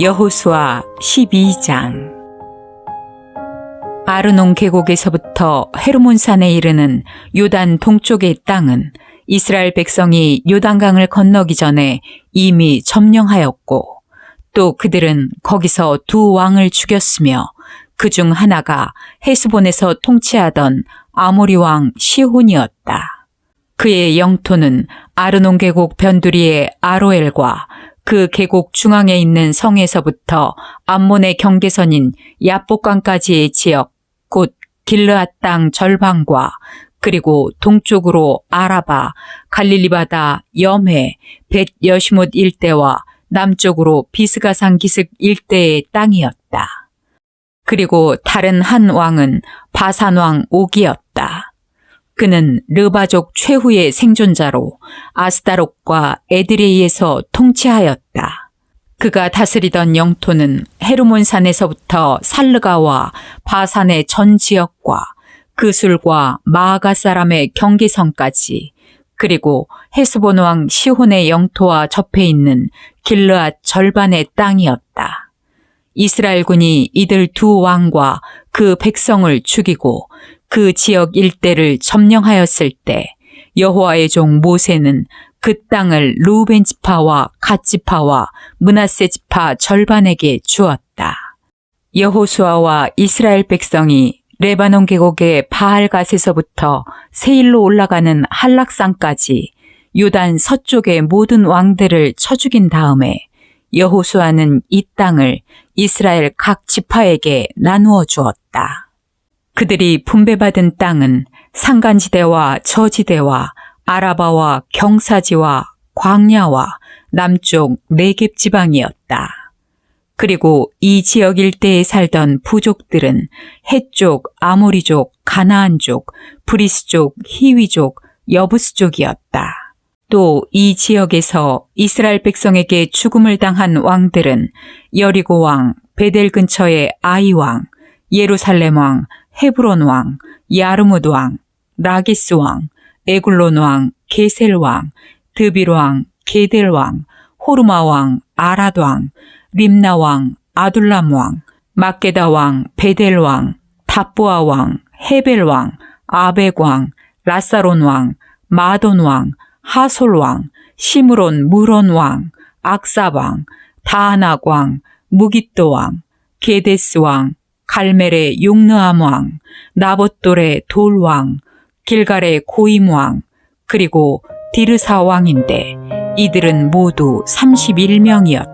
여호수아 12장 아르논 계곡에서부터 헤르몬 산에 이르는 요단 동쪽의 땅은 이스라엘 백성이 요단강을 건너기 전에 이미 점령하였고 또 그들은 거기서 두 왕을 죽였으며 그 중 하나가 헤스본에서 통치하던 아모리 왕 시혼이었다. 그의 영토는 아르논 계곡 변두리의 아로엘과 그 계곡 중앙에 있는 성에서부터 암몬의 경계선인 야복강까지의 지역, 곧 길르앗 땅 절반과 그리고 동쪽으로 아라바, 갈릴리 바다, 염해, 벳 여시못 일대와 남쪽으로 비스가산 기슭 일대의 땅이었다. 그리고 다른 한 왕은 바산 왕 옥이었다. 그는 르바족 최후의 생존자로 아스타롯과 에드레이에서 통치하였다. 그가 다스리던 영토는 헤르몬산에서부터 살르가와 바산의 전 지역과 그술과 마아가 사람의 경계선까지 그리고 헤스본 왕 시혼의 영토와 접해 있는 길르앗 절반의 땅이었다. 이스라엘군이 이들 두 왕과 그 백성을 죽이고 그 지역 일대를 점령하였을 때 여호와의 종 모세는 그 땅을 루벤 지파와 갓 지파와 문하세 지파 절반에게 주었다. 여호수아와 이스라엘 백성이 레바논 계곡의 바알갓에서부터 세일로 올라가는 한락산까지 유단 서쪽의 모든 왕들을 쳐 죽인 다음에 여호수아는 이 땅을 이스라엘 각 지파에게 나누어 주었다. 그들이 분배받은 땅은 산간지대와 저지대와 아라바와 경사지와 광야와 남쪽 네겝 지방이었다. 그리고 이 지역 일대에 살던 부족들은 해쪽, 아모리족, 가나안족, 브리스족, 히위족, 여부스족이었다. 또 이 지역에서 이스라엘 백성에게 죽음을 당한 왕들은 여리고 왕, 베델 근처의 아이 왕, 예루살렘 왕, 헤브론 왕, 야르무드 왕, 라기스 왕, 에굴론 왕, 게셀 왕, 드빌 왕, 게델 왕, 호르마 왕, 아랏 왕, 림나 왕, 아둘람 왕, 마게다 왕, 베델 왕, 다부아 왕, 헤벨 왕, 아벡 왕, 라사론 왕, 마돈 왕, 하솔 왕, 시므론 무론 왕, 악사 왕, 다하낙 왕, 무기또 왕, 게데스 왕, 갈멜의 용느암 왕, 나봇돌의 돌 왕, 길갈의 고임 왕, 그리고 디르사 왕인데 이들은 모두 31명이었다.